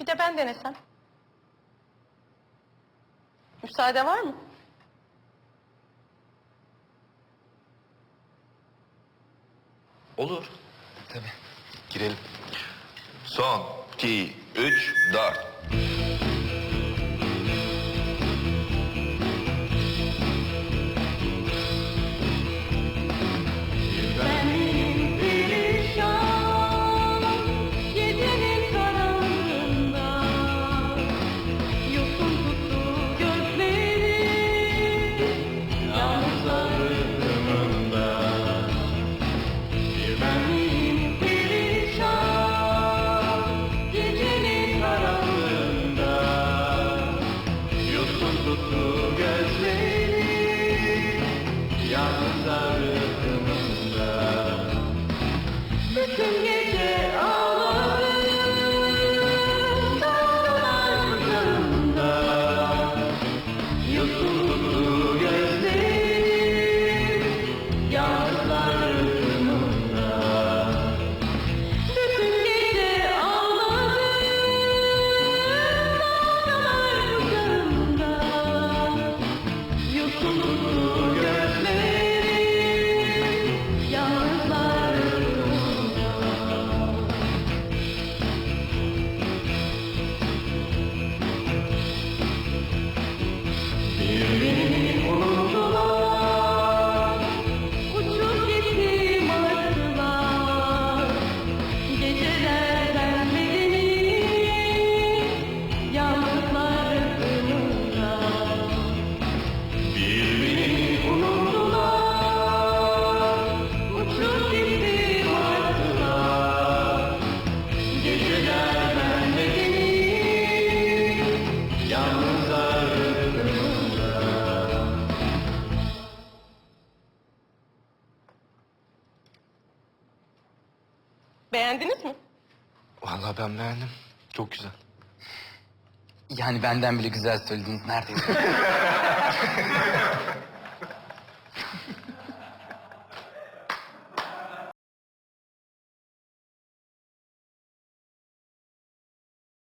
Bir de ben denesem. Müsaade var mı? Olur. Tabii. Girelim. Son, iki, üç, dört. Beğendiniz mi? Vallahi ben beğendim. Çok güzel. Yani benden bile güzel söylediniz neredeyse.